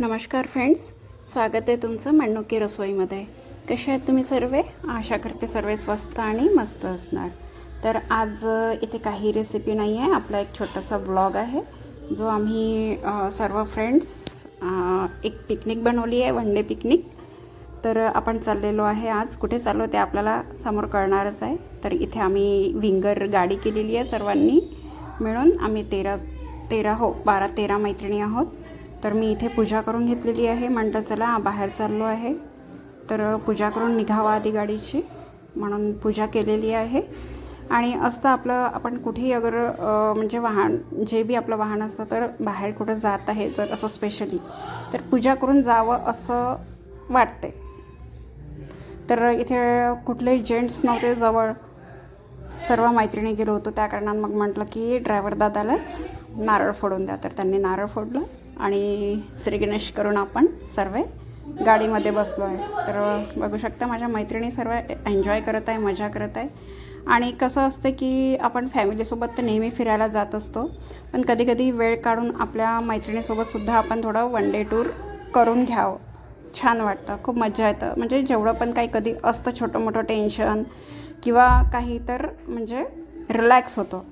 नमस्कार फ्रेंड्स स्वागत आहे तुमचं मण्णुकी रसोईमध्ये. कसे आहेत तुम्ही सर्व? आशा करते सर्व स्वस्त आणि मस्त असणार. तर आज इथे काही रेसिपी नाही आहे आपला एक छोटासा ब्लॉग आहे जो आम्ही सर्व फ्रेंड्स एक पिकनिक बनवली आहे वन डे पिकनिक तर आपण चाललेलो आहे आज. कुठे चाललो ते आपल्याला समोर कळणारच आहे. तर इथे आम्ही विंगर गाडी केलेली आहे सर्वांनी मिळून. आम्ही तेरा तेरा हो बारा तेरा मैत्रिणी आहोत. तर मी इथे पूजा करून घेतलेली आहे. म्हणतात चला बाहेर चाललो आहे. तर पूजा करून निघावं आधी गाडीची. म्हणून पूजा केलेली आहे. आणि असतं आपलं आपण कुठेही अगर म्हणजे वाहन जे बी आपलं वाहन असतं तर बाहेर कुठं जात आहे जर असं स्पेशली तर पूजा करून जावं असं वाटते तर इथे कुठलेही जेंट्स नव्हते जवळ सर्व मैत्रिणी गेलो होतो. त्या कारणानं मग म्हटलं की ड्रायव्हर दादालाच नारळ फोडून द्या. तर त्यांनी नारळ फोडलं. आणि श्री गणेश करून आपण सर्व गाडीमध्ये बसलो आहे तर बघू शकता माझ्या मैत्रिणी सर्व एन्जॉय करत आहे मजा करत आहे. आणि कसं असतं की आपण फॅमिलीसोबत तर नेहमी फिरायला जात असतो पण कधी कधी वेळ काढून आपल्या मैत्रिणीसोबतसुद्धा आपण थोडं वन डे टूर करून घ्यावं. छान वाटतं खूप मजा येतं. म्हणजे जेवढं पण काही कधी असतं छोटं मोठं टेन्शन किंवा काही तर म्हणजे रिलॅक्स होतो.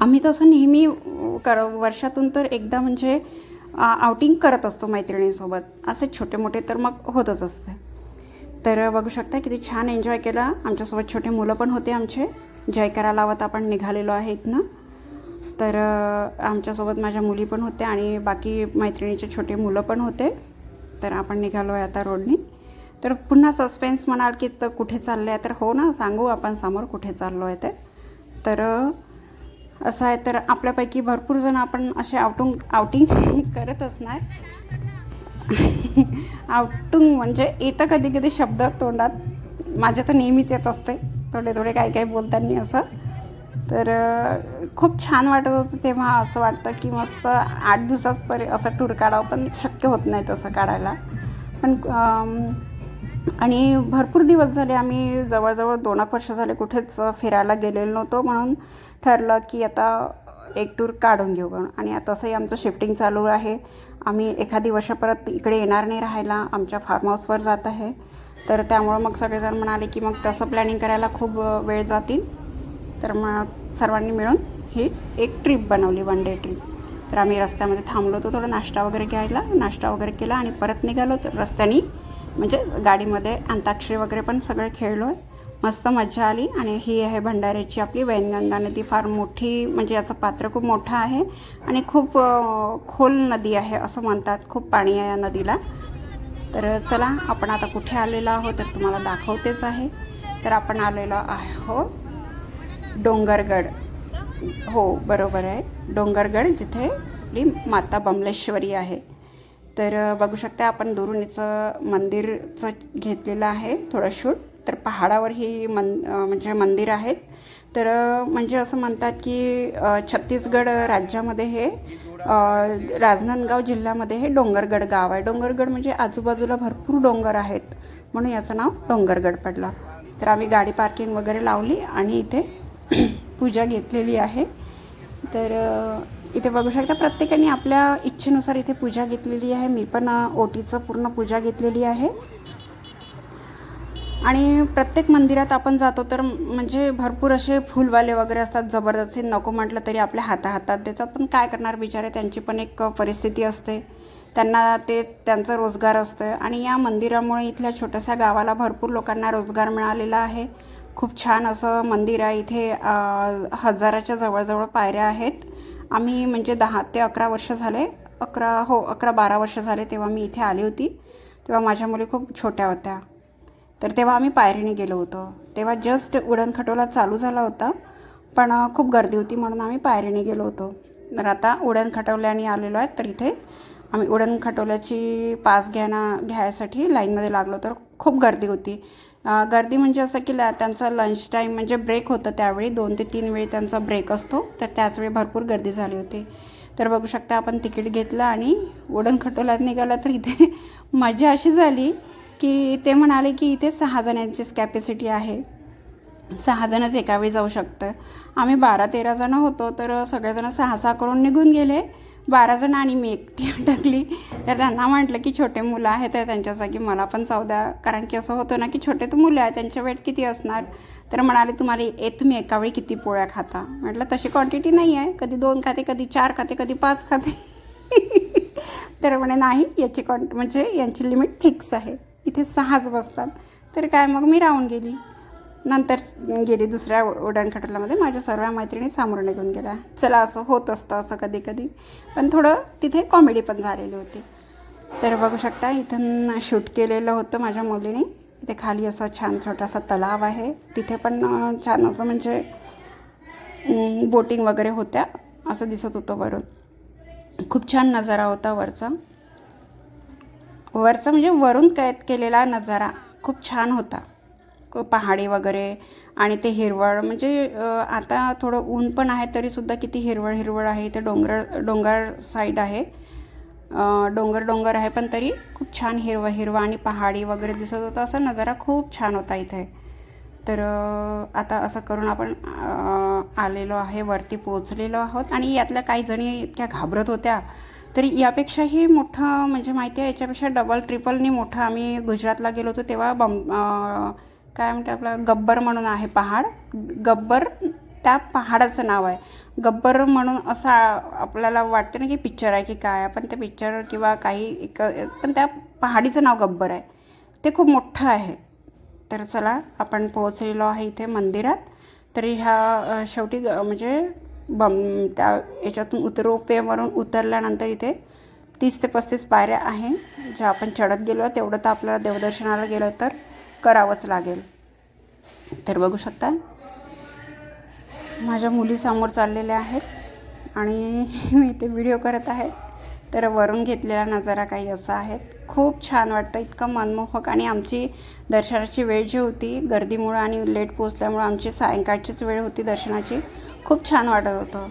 आम्ही तसं नेहमी कर वर्षातून तर एकदा म्हणजे आउटिंग करत असतो मैत्रिणीसोबत. असे छोटे मोठे तर मग होतच असते. तर बघू शकता किती छान एन्जॉय केला. आमच्यासोबत छोटे मुलं पण होते आमचे. जयकरा लावत आपण निघालेलो आहे इथनं तर आमच्यासोबत माझ्या मुली पण होत्या आणि बाकी मैत्रिणीचे छोटे मुलं पण होते. तर आपण निघालो आहे आता रोडनी तर पुन्हा सस्पेन्स म्हणाल की तर कुठे चालले? आहे तर हो ना सांगू आपण समोर कुठे चाललो आहे ते. तर असं आहे तर आपल्यापैकी भरपूर जण आपण असे आउटुंग आउटिंग करत असणार. आउटुंग म्हणजे येतं कधी कधी शब्द तोंडात. माझ्या तर नेहमीच येत असते. थोडे थोडे काही काही बोलताना असं. तर खूप छान वाटत होतं तेव्हा असं वाटतं की मस्त आठ दिवसाच तरी असं टूर काढावं पण शक्य होत नाही तसं काढायला. पण आणि भरपूर दिवस झाले आम्ही जवळजवळ दोन एक वर्ष झाले कुठेच फिरायला गेलेलो नव्हतो म्हणून ठरलं की आता एक टूर काढून घेऊ म्हणून. आणि तसंही आमचं शिफ्टिंग चालू आहे. आम्ही एखादी वर्ष परत इकडे येणार नाही राहायला. आमच्या फार्म हाऊसवर जात आहे. तर त्यामुळं मग सगळेजण म्हणाले की मग तसं प्लॅनिंग करायला खूप वेळ जातील. तर मग सर्वांनी मिळून ही एक ट्रिप बनवली वन डे ट्रिप तर आम्ही रस्त्यामध्ये थांबलो होतो थोडं नाश्ता वगैरे घ्यायला. नाश्ता वगैरे केला आणि परत निघालो. तर रस्त्याने म्हणजे गाडीमध्ये अंताक्षरी वगैरे पण सगळे खेळलो आहे मस्त मजा आली. आणि ही आहे भंडाऱ्याची आपली वैनगंगा नदी. फार मोठी म्हणजे याचं पात्र खूप मोठं आहे. आणि खूप खोल नदी आहे असं म्हणतात. खूप पाणी आहे या नदीला. तर चला आपण आता कुठे आलेलो आहोत तर तुम्हाला दाखवतेच आहे. तर आपण आलेलो आहोत डोंगरगड. हो बरोबर आहे. डोंगरगड जिथे आपली माता बमलेश्वरी आहे. तर बघू शकता आपण दुरून मंदिरचं घेतलेलं आहे थोडं शूट. तर पहाडावर ही मन म्हणजे मंदिर आहेत. तर म्हणजे असं म्हणतात की छत्तीसगड राज्यामध्ये हे राजनांदगाव जिल्ह्यामध्ये हे डोंगरगड गाव आहे. डोंगरगड म्हणजे आजूबाजूला भरपूर डोंगर आहेत म्हणून याचं नाव डोंगरगड पडलं. तर आम्ही गाडी पार्किंग वगैरे लावली आणि इथे पूजा घेतलेली आहे. तर इथे बघू शकता प्रत्येकाने आपल्या इच्छेनुसार इथे पूजा घेतलेली आहे. मी पण ओटीचं पूर्ण पूजा घेतलेली आहे. आणि प्रत्येक मंदिरात आपण जातो तर म्हणजे भरपूर असे फुलवाले वगैरे असतात जबरदस्ती नको म्हटलं तरी आपल्या हाता हातात देतात. पण काय करणार बिचारे त्यांची पण एक परिस्थिती असते. त्यांना ते त्यांचं रोजगार असतं. आणि या मंदिरामुळे इथल्या छोट्याशा गावाला भरपूर लोकांना रोजगार मिळालेला आहे. खूप छान असं मंदिर आहे. इथे हजाराच्या जवळजवळ पायऱ्या आहेत. आम्ही म्हणजे दहा ते अकरा वर्ष झाले. अकरा हो अकरा बारा वर्ष झाले तेव्हा मी इथे आली होती. तेव्हा माझ्या मुली खूप छोट्या होत्या. तर तेव्हा आम्ही पायरीने गेलो होतो. तेव्हा जस्ट उडण खटोला चालू झाला होता पण खूप गर्दी होती म्हणून आम्ही पायरीने गेलो होतो. तर आता उडण खटवल्याने आलेलो आहे तर इथे आम्ही उडण खटवल्याची पास घ्यायना घ्यायसाठी लाईनमध्ये लागलो. तर खूप गर्दी होती. गर्दी म्हणजे असं की त्यांचा लंच टाईम म्हणजे ब्रेक होतं त्यावेळी. दोन ते तीन वेळी त्यांचा ब्रेक असतो. तर त्याचवेळी भरपूर गर्दी झाली होती. तर बघू शकता आपण तिकीट घेतलं आणि उडण खटोल्यात निघाला तर इथे मजा अशी झाली. की ते म्हणाले की इथे सहा जणांचीच कॅपॅसिटी आहे. सहा जणच एकावेळी जाऊ शकतं. आम्ही बारा तेरा जणं होतो तर सगळेजणं सहा सहा करून निघून गेले. बारा जण आणि मी एकटी अटकली. तर त्यांना म्हटलं की छोटे मुलं आहेत तर त्यांच्या जागी मला पण चौदा द्या. कारण की असं होतं ना की छोटे तर मुलं आहेत त्यांच्या वेट किती असणार? तर म्हणाले तुम्हाला ए तुम्ही एका वेळी किती पोळ्या खाता? म्हटलं तशी क्वांटिटी नाही आहे. कधी दोन खाते कधी चार खाते कधी पाच खाते. तर म्हणे नाही याची क्वांट म्हणजे यांची लिमिट फिक्स आहे. इथे सहाच बसतात. तर काय मग मी राहून गेली. नंतर गेली दुसऱ्या उड्डाणखटलामध्ये माझ्या सर्व मैत्रिणी सामोरं निघून गेल्या. चला असं होत असतं असं कधी कधी पण थोडं तिथे कॉमेडी पण झालेली होती. तर बघू शकता इथून शूट केलेलं होतं माझ्या मुलीने. इथे खाली असं छान छोटासा तलाव आहे. तिथे पण छान असं म्हणजे बोटिंग वगैरे होत्या. असं दिसत होतं वरून. खूप छान नजारा होता वरचा. वरचा म्हणजे वरून कैद केलेला नजारा खूप छान होता. पहाडी वगैरे आणि ते हिरवळ म्हणजे आता थोडं ऊन पण आहे तरीसुद्धा किती हिरवळ हिरवळ आहे. ते डोंगर डोंगर साईड आहे. डोंगर डोंगर आहे पण तरी खूप छान हिरवं हिरवं आणि पहाडी वगैरे दिसत होता. असा नजारा खूप छान होता इथे. तर आता असं करून आपण आलेलो आहे वरती पोचलेलो आहोत. आणि यातल्या काही जणी इतक्या घाबरत होत्या. तरी यापेक्षाही मोठं म्हणजे माहिती आहे याच्यापेक्षा डबल ट्रिपलनी मोठं आम्ही गुजरातला गेलो होतो तेव्हा बम काय म्हणते आपलं गब्बर म्हणून आहे पहाड. गब्बर त्या पहाडाचं नाव आहे. गब्बर म्हणून असा आपल्याला वाटतं ना की पिक्चर आहे की काय आपण पण ते पिक्चर किंवा काही एक पण त्या पहाडीचं नाव गब्बर आहे. ते खूप मोठं आहे. तर चला आपण पोहोचलेलो आहे इथे मंदिरात. तरी ह्या शेवटी ग- म्हणजे बम त्या याच्यातून उतरोपेवरून उतरल्यानंतर इथे तीस ते पस्तीस पायऱ्या आहे. ज्या आपण चढत गेलो तेवढं तर आपल्याला देवदर्शनाला गेलं तर करावंच लागेल. तर बघू शकता माझ्या मुली समोर चाललेल्या आहेत आणि मी ते व्हिडिओ करत आहे. तर वरून घेतलेला नजारा काही असा आहे. खूप छान वाटतं इतकं मनमोहक आणि आमची दर्शनाची वेळ जी होती गर्दीमुळं आणि लेट पोचल्यामुळं आमची सायंकाळचीच वेळ होती दर्शनाची. खूप छान वाटत होतं.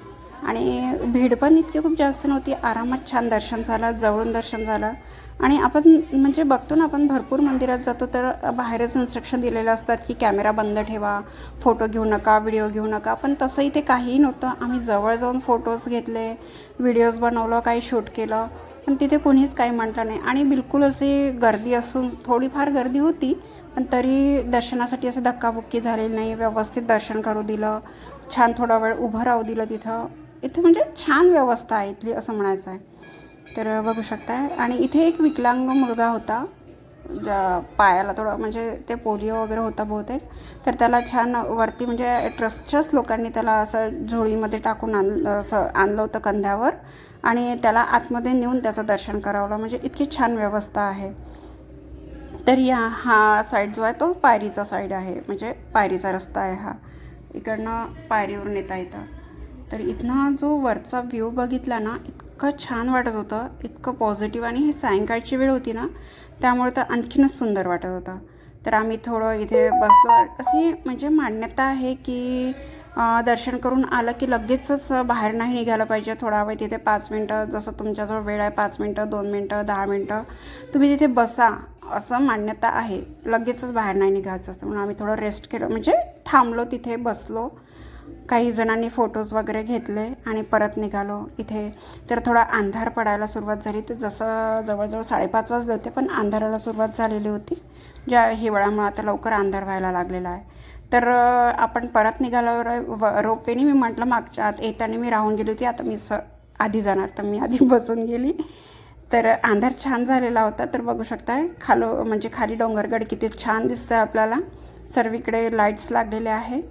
आणि भीड पण इतकी खूप जास्त नव्हती. आरामात छान दर्शन झालं जवळून दर्शन झालं. आणि आपण म्हणजे बघतो ना आपण भरपूर मंदिरात जातो तर बाहेरच इन्स्ट्रक्शन दिलेलं असतात की कॅमेरा बंद ठेवा फोटो घेऊ नका व्हिडिओ घेऊ नका. पण तसं इथे काहीही नव्हतं. आम्ही जवळ जाऊन फोटोज घेतले व्हिडिओज बनवलं काही शूट केलं. पण तिथे कोणीच काही म्हटलं नाही. आणि बिलकुल अशी गर्दी असून थोडीफार गर्दी होती पण तरी दर्शनासाठी असं धक्काबुक्की झालेली नाही. व्यवस्थित दर्शन करू दिलं. छान थोडा वेळ उभं राहू दिलं तिथं. इथे म्हणजे छान व्यवस्था आहे इथली असं म्हणायचं आहे. तर बघू शकताय. आणि इथे एक विकलांग मुलगा होता ज्या पायाला थोडं म्हणजे ते पोलिओ वगैरे होता बहुतेक. तर त्याला छान वरती म्हणजे ट्रस्टच्याच लोकांनी त्याला असं झोळीमध्ये टाकून आणलं असं आणलं होतं कंध्यावर. आणि त्याला आतमध्ये नेऊन त्याचं दर्शन करावलं म्हणजे इतकी छान व्यवस्था आहे. तर या हा साईड जो आहे तो पायरीचा साईड आहे. म्हणजे पायरीचा रस्ता आहे हा. इकडनं पायरीवरून येता येतं. तर इथनं जो वरचा व्ह्यू बघितला ना इतकं छान वाटत होतं. इतकं पॉझिटिव्ह आणि ही सायंकाळची वेळ होती ना त्यामुळे तर आणखीनच सुंदर वाटत होतं. तर आम्ही थोडं इथे बसलो. अशी म्हणजे मान्यता आहे की दर्शन करून आलं की लगेचच बाहेर नाही निघायला पाहिजे. थोडा वेळ तिथे पाच मिनटं जसं तुमच्याजवळ वेळ आहे पाच मिनटं दोन मिनटं दहा मिनटं. तुम्ही तिथे बसा. असं मान्यता आहे. लगेचच बाहेर नाही निघायचं असतं. म्हणून आम्ही थोडं रेस्ट केलं. म्हणजे थांबलो तिथे बसलो. काही जणांनी फोटोज वगैरे घेतले आणि परत निघालो इथे. तर थोडा अंधार पडायला सुरुवात झाली. तर जसं जवळजवळ साडेपाच वाजले होते पण अंधाराला सुरुवात झालेली होती. ज्या हिवाळ्यामुळे आता लवकर अंधार व्हायला लागलेला आहे. तर आपण परत निघाल्यावर व- रोपेने मी म्हटलं मागच्या आत येताना मी राहून गेली होती. आता मी स आधी जाणार. तर मी आधी बसून गेली. तर अंधार छान झालेला होता तर बघू शकताय. खालो म्हणजे खाली डोंगरगड किती छान दिसतं आपल्याला. सर्वीकडे लाईट्स लागलेले आहेत.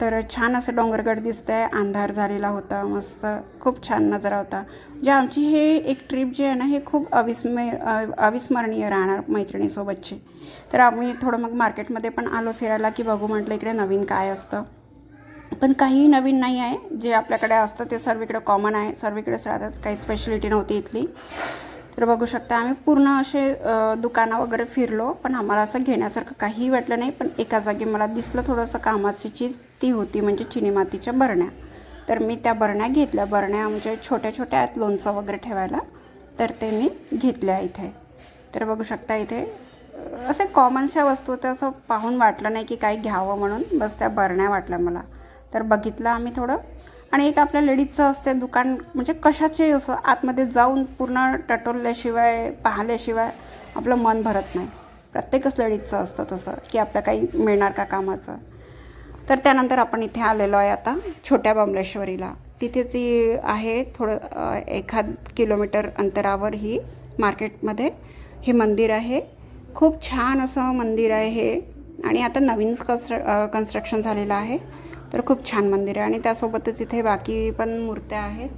तर छान असं डोंगरगड दिसतं आहे अंधार झालेला होता मस्त खूप छान नजारा होता. जे आमची हे एक ट्रिप जी आहे ना हे खूप अविस्मय अविस्मरणीय राहणार मैत्रिणीसोबतची. तर आम्ही थोडं मग मार्केटमध्ये पण आलो फिरायला की बघू म्हटलं इकडे नवीन काय असतं. पण काही नवीन नाही आहे. जे आपल्याकडे असतं ते सर्वीकडे कॉमन आहे. सर्वीकडेच राहतात काही स्पेशलिटी नव्हती इथली. तर बघू शकता आम्ही पूर्ण असे दुकानं वगैरे फिरलो पण आम्हाला असं घेण्यासारखं काहीही वाटलं नाही. पण एका जागी मला दिसलं थोडंसं कामाची चीज ती होती म्हणजे चिनी मातीच्या बरण्या. तर मी त्या बरण्या घेतल्या. बरण्या म्हणजे छोट्या छोट्या आहेत लोणचं वगैरे ठेवायला. तर ते मी घेतल्या इथे. तर बघू शकता इथे असे कॉमनशा वस्तू होत्या असं पाहून वाटलं नाही की काही घ्यावं म्हणून. बस त्या बरण्या वाटल्या मला. तर बघितलं आम्ही थोडं आणि एक आपल्या लेडीजचं असते दुकान म्हणजे कशाचे असं आतमध्ये जाऊन पूर्ण टटोलल्याशिवाय पाहिल्याशिवाय आपलं मन भरत नाही. प्रत्येकच लेडीजचं असतं तसं की आपल्या काही मिळणार का कामाचं. तर त्यानंतर आपण इथे आलेलो आहे आता छोट्या बमलेश्वरीला तिथे जी आहे थोडं एखाद किलोमीटर अंतरावर ही मार्केटमध्ये हे मंदिर आहे. खूप छान असं मंदिर आहे हे. आणि आता नवीन कन्स्ट्र कन्स्ट्रक्शन झालेलं आहे. तर खूप छान मंदिर आहे. आणि त्यासोबतच इथे बाकी पण मूर्त्या आहेत.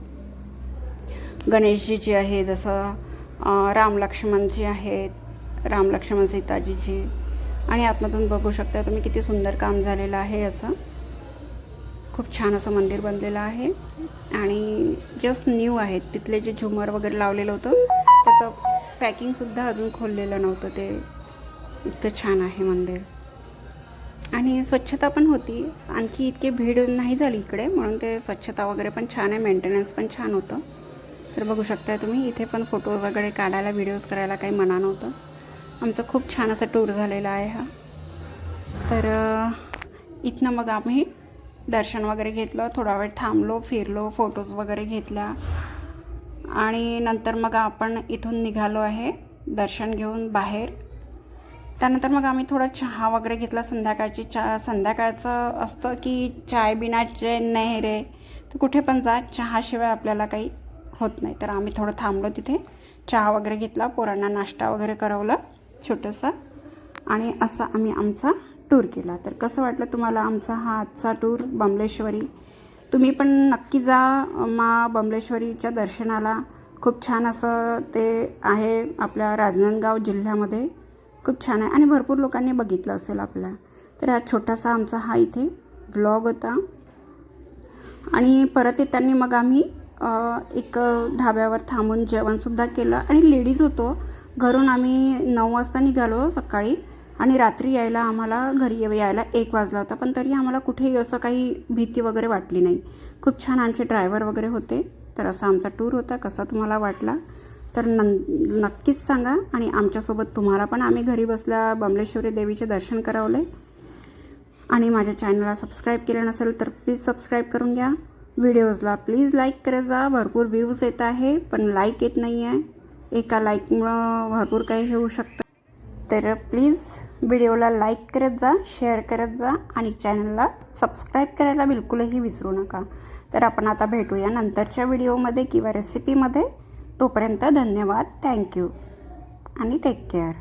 गणेशजीची आहे जसं अ, राम लक्ष्मणची आहेत राम लक्ष्मण सीताजीची. आणि आतमधून बघू शकता तुम्ही किती सुंदर काम झालेलं आहे याचं. खूप छान असं मंदिर बनलेलं आहे. आणि जस्ट न्यू आहेत. तिथले जे झुमर वगैरे लावलेलं होतं त्याचं पॅकिंगसुद्धा अजून खोललेलं नव्हतं. ते इतकं छान आहे मंदिर. आणि स्वच्छता पण होती. आणखी इतकी भीड नाही झाली इकडे म्हणून ते स्वच्छता वगैरे पण छान आहे मेंटेनन्स पण छान होतं. तर बघू शकताय तुम्ही इथे पण फोटो वगैरे काढायला व्हिडिओज करायला काही मना नव्हतं. आमचं खूप छान असं टूर झालेला आहे हा. तर इथनं मग आम्ही दर्शन वगैरे घेतलं थोडा वेळ थांबलो फिरलो फोटोज वगैरे घेतल्या. आणि नंतर मग आपण इथून निघालो आहे दर्शन घेऊन बाहेर. त्यानंतर मग आम्ही थोडा चहा वगैरे घेतला. संध्याकाळची चहा संध्याकाळचं असतं की चाय बिना जे नाही रे तर कुठे पण जा. चहाशिवाय आपल्याला काही होत नाही. तर आम्ही थोडं थांबलो तिथे. चहा वगैरे घेतला पोरांना नाश्ता वगैरे करवला छोटंसं. आणि असं आम्ही आमचा टूर केला. तर कसं वाटलं तुम्हाला आमचा हा आजचा टूर बमलेश्वरी तुम्ही पण नक्की जा मा बमलेश्वरीच्या दर्शनाला. खूप छान असं ते आहे आपल्या राजनांदगाव जिल्ह्यामध्ये. खूप छान आहे. आणि भरपूर लोकांनी बघितलं असेल आपल्या तर हा छोटासा आमचा हा इथे ब्लॉग होता. आणि परत येताना मग आम्ही एक ढाब्यावर थांबून जेवणसुद्धा केलं. आणि लेडीज होतो. घरून आम्ही नऊ वाजता निघालो सकाळी. आणि रात्री यायला आम्हाला घरी यायला एक वाजला होता. पण तरी आम्हाला कुठेही असं काही भीती वगैरे वाटली नाही. खूप छान आमचे ड्रायव्हर वगैरे होते. तर असा आमचा टूर होता. कसा तुम्हाला वाटला? तर नं नक्कीच सांगा. आणि आमच्यासोबत तुम्हाला पण आम्ही घरी बसल्या बमलेश्वरी देवीचे दर्शन करावले. आणि माझ्या चॅनलला सबस्क्राईब केलं नसेल तर प्लीज सबस्क्राईब करून घ्या. व्हिडिओजला प्लीज लाईक करत जा. भरपूर व्ह्यूज येत आहे पण लाईक येत नाही आहे एका लाईकमुळं भरपूर काही होऊ शकतं. तर प्लीज व्हिडिओला लाईक करत जा शेअर करत जा आणि चॅनलला सबस्क्राईब करायला बिलकुलही विसरू नका. तर आपण आता भेटूया नंतरच्या व्हिडिओमध्ये किंवा रेसिपीमध्ये. तोपर्यंत धन्यवाद. थँक्यू आणि टेक केअर